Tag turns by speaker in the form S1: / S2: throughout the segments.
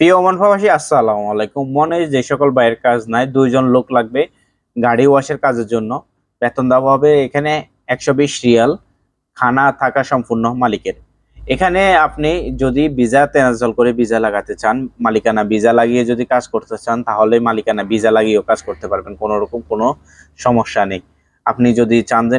S1: প্রিয় ওমান আসসালামু আলাইকুম। মনে যে সকল বাইরের কাজ নাই, দুইজন লোক লাগবে গাড়ি ওয়াশের কাজের জন্য। বেতন দেওয়া হবে এখানে একশো বিশ রিয়াল, খানা থাকা সম্পূর্ণ মালিকের। এখানে আপনি যদি ভিসা তেনাজল করে ভিসা লাগাতে চান, মালিকানা ভিসা লাগিয়ে যদি কাজ করতে চান, তাহলে মালিকানা ভিসা লাগিয়েও কাজ করতে পারবেন, কোনো রকম কোনো সমস্যা নেই। আপনি যদি চান যে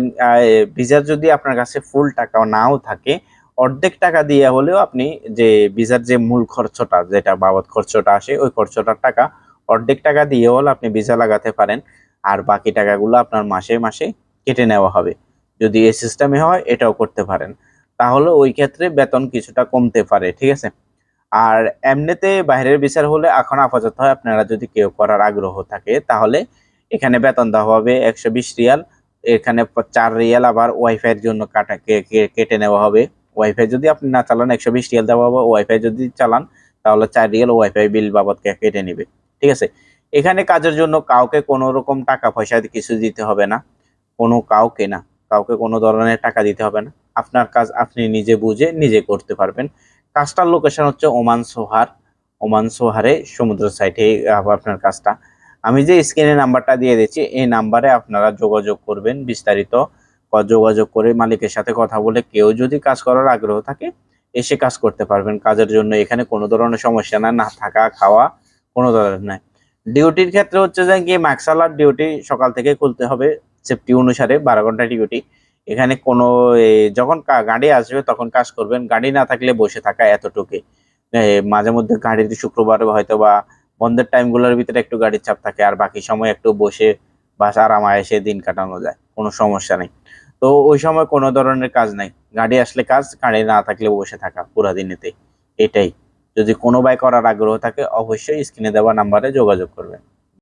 S1: ভিসার যদি আপনার কাছে ফুল টাকা নাও থাকে অর্ধেক টাকা দিয়ে হলেও আপনি যে ভিসার যে মূল খরচটা, যেটা বাবদ খরচটা আসে, ওই খরচটার টাকা অর্ধেক টাকা দিয়ে হলে আপনি ভিসা লাগাতে পারেন। আর বাকি টাকাগুলো আপনার মাসে মাসে কেটে নেওয়া হবে। যদি এই সিস্টেমে হয়, এটাও করতে পারেন। তাহলে ওই ক্ষেত্রে বেতন কিছুটা কমতে পারে, ঠিক আছে? আর এমনিতে বাইরের বিচার হলে এখন আপাতত হয়, আপনারা যদি কেউ করার আগ্রহ থাকে, তাহলে এখানে বেতন দেওয়া হবে একশো বিশ রিয়াল। এখানে চার রিয়াল আবার ওয়াইফাইয়ের জন্য কাটা কেটে নেওয়া হবে। ওয়াইফাই যদি আপনি না চালান, একশো বিশ রিয়াল দেওয়া হবে ওয়াইফাই যদি চালান, তাহলে চার রিয়াল ওয়াইফাই বিল বাবদ কে- কেটে নেবে। ঠিক আছে? এখানে কাজের জন্য কাউকে কোনো রকম টাকা পয়সা কিছু দিতে হবে না। কোনো কাউকে না। কাউকে কোনো ধরনের টাকা দিতে হবে না। আপনার কাজ আপনি নিজে বুঝে নিজে করতে পারবেন। কাজটার লোকেশন হচ্ছে ওমান সোহার। ওমান সোহারে সমুদ্র সাইডে আপনার কাজটা। আমি যে স্ক্রিনে নাম্বারটা দিয়ে দিচ্ছি, এই নাম্বারে আপনারা যোগাযোগ করবেন বিস্তারিত। যোগাযোগ করে মালিকের সাথে কথা বলে কেউ যদি কাজ করার আগ্রহ থাকে এসে কাজ করতে পারবেন। কাজের জন্য এখানে কোনো ধরনের সমস্যা না না থাকা খাওয়া কোনো ধরনের নাই। ডিউটির ক্ষেত্রে হচ্ছে যে কি ম্যাক্সালার ডিউটি সকাল থেকে খুলতে হবে সেফটি অনুসারে বারো ঘণ্টা ডিউটি। এখানে কোনো যখন গাড়ি আসবে তখন কাজ করবেন। গাড়ি না থাকলে বসে থাকা এতটুকুই। এ, মাঝে মধ্যে গাড়ির শুক্রবার হয়তো বা বন্ধের টাইমগুলোর ভিতরে একটু গাড়ির চাপ থাকে আর বাকি সময় একটু বসে বাস আরাম আয়েসে দিন কাটানো যায়। কোনো সমস্যা নেই। তো ওই সময় কোনো ধরনের কাজ নাই। গাড়ি আসলে কাজ, গাড়ি না থাকলে বসে থাকা পুরা দিনেতে এটাই। যদি কোনো বাই করার আগ্রহ থাকে, অবশ্যই স্ক্রিনে দেওয়া নাম্বারে যোগাযোগ করবেন।